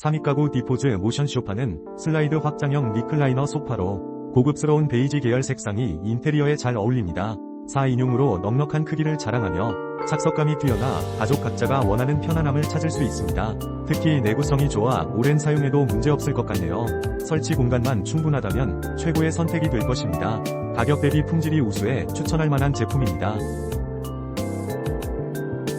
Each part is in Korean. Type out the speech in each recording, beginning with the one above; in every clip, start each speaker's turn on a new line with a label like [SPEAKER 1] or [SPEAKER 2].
[SPEAKER 1] 3위 가구 디포즈 모션 소파는 슬라이드 확장형 리클라이너 소파로 고급스러운 베이지 계열 색상이 인테리어에 잘 어울립니다. 4인용으로 넉넉한 크기를 자랑하며 착석감이 뛰어나 가족 각자가 원하는 편안함을 찾을 수 있습니다. 특히 내구성이 좋아 오랜 사용해도 문제없을 것 같네요. 설치 공간만 충분하다면 최고의 선택이 될 것입니다. 가격 대비 품질이 우수해 추천할 만한 제품입니다.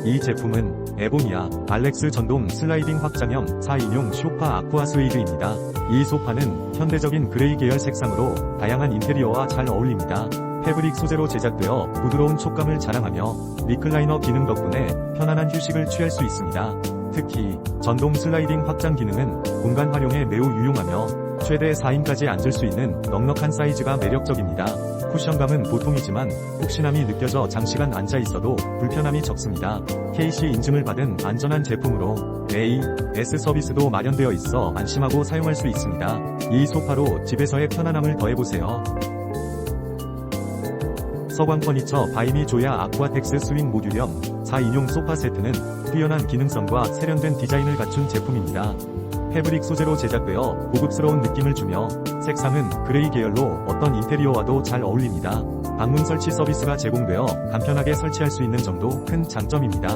[SPEAKER 1] 이 제품은 에보니아 알렉스 전동 슬라이딩 확장형 4인용 쇼파 아쿠아 스웨이드입니다. 이 소파는 현대적인 그레이 계열 색상으로 다양한 인테리어와 잘 어울립니다. 패브릭 소재로 제작되어 부드러운 촉감을 자랑하며 리클라이너 기능 덕분에 편안한 휴식을 취할 수 있습니다. 특히 전동 슬라이딩 확장 기능은 공간 활용에 매우 유용하며 최대 4인까지 앉을 수 있는 넉넉한 사이즈가 매력적입니다. 쿠션감은 보통이지만 혹시남이 느껴져 장시간 앉아 있어도 불편함이 적습니다. KC 인증을 받은 안전한 제품으로 A, S 서비스도 마련되어 있어 안심하고 사용할 수 있습니다. 이 소파로 집에서의 편안함을 더해보세요. 서광 퍼니처 바이미 조야 아쿠아텍스 스윙 모듈형 4인용 소파 세트는 뛰어난 기능성과 세련된 디자인을 갖춘 제품입니다. 패브릭 소재로 제작되어 고급스러운 느낌을 주며 색상은 그레이 계열로 어떤 인테리어와도 잘 어울립니다. 방문 설치 서비스가 제공되어 간편하게 설치할 수 있는 점도 큰 장점입니다.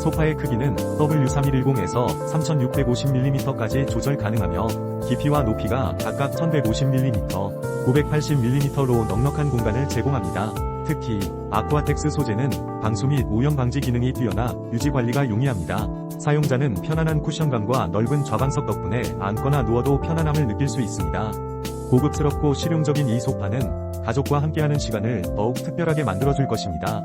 [SPEAKER 1] 소파의 크기는 W3110에서 3650mm까지 조절 가능하며 깊이와 높이가 각각 1150mm, 980mm로 넉넉한 공간을 제공합니다. 특히 아쿠아텍스 소재는 방수 및 오염 방지 기능이 뛰어나 유지 관리가 용이합니다. 사용자는 편안한 쿠션감과 넓은 좌방석 덕분에 앉거나 누워도 편안함을 느낄 수 있습니다. 고급스럽고 실용적인 이 소파는 가족과 함께하는 시간을 더욱 특별하게 만들어줄 것입니다.